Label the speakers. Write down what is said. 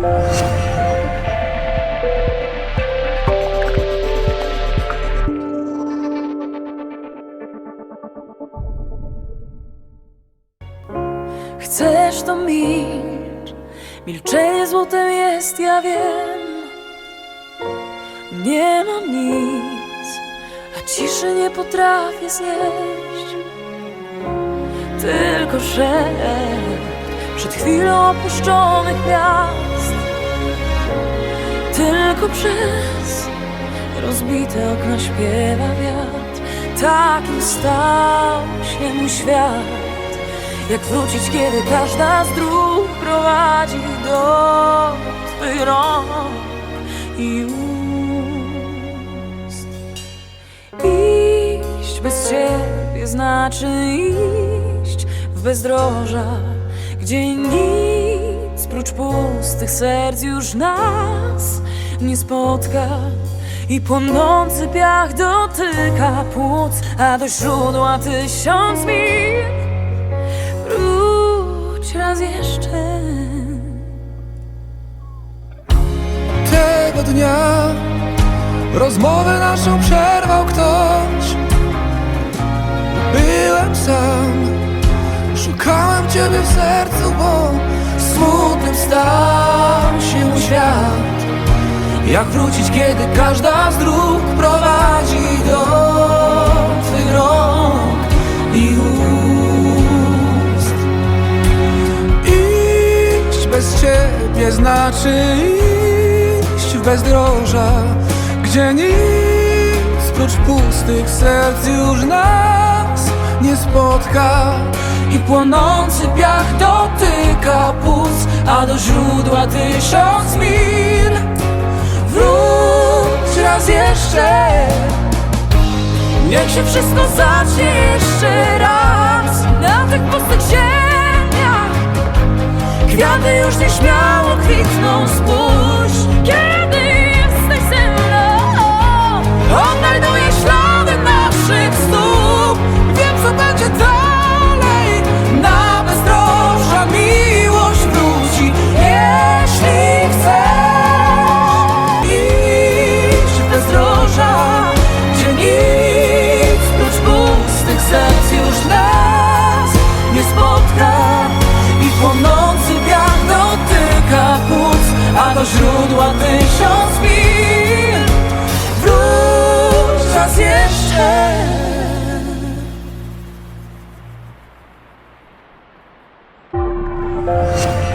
Speaker 1: Chcesz to milcz, milczenie złotem jest, ja wiem. Nie mam nic, a ciszy nie potrafię znieść. Tylko szept przed chwilą opuszczonych miast. Tylko przez rozbite okna śpiewa wiatr. Takim stał się mój świat. Jak wrócić, kiedy każda z dróg prowadzi do Twych rąk i ust. Iść bez Ciebie znaczy iść w bezdroża, gdzie nic prócz pustych serc już nas nie spotka. I płonący piach dotyka płuc, a do źródła tysiąc mil Wróć raz jeszcze
Speaker 2: Tego dnia rozmowę naszą przerwał ktoś. Byłem sam, szukałem ciebie w sercu, bo Jak wrócić, kiedy każda z dróg prowadzi do twych rąk i ust. Iść bez ciebie znaczy iść w bezdroża, gdzie nic prócz pustych serc już nas nie spotka. I płonący piach dotyka płuc, a do źródła tysiąc mil. Jeszcze,
Speaker 1: Niech się wszystko zacznie jeszcze raz. Na tych pustych ziemiach Kwiaty już nieśmiało kwitną
Speaker 2: do źródła tysiąc mil. Wróć raz jeszcze. Thank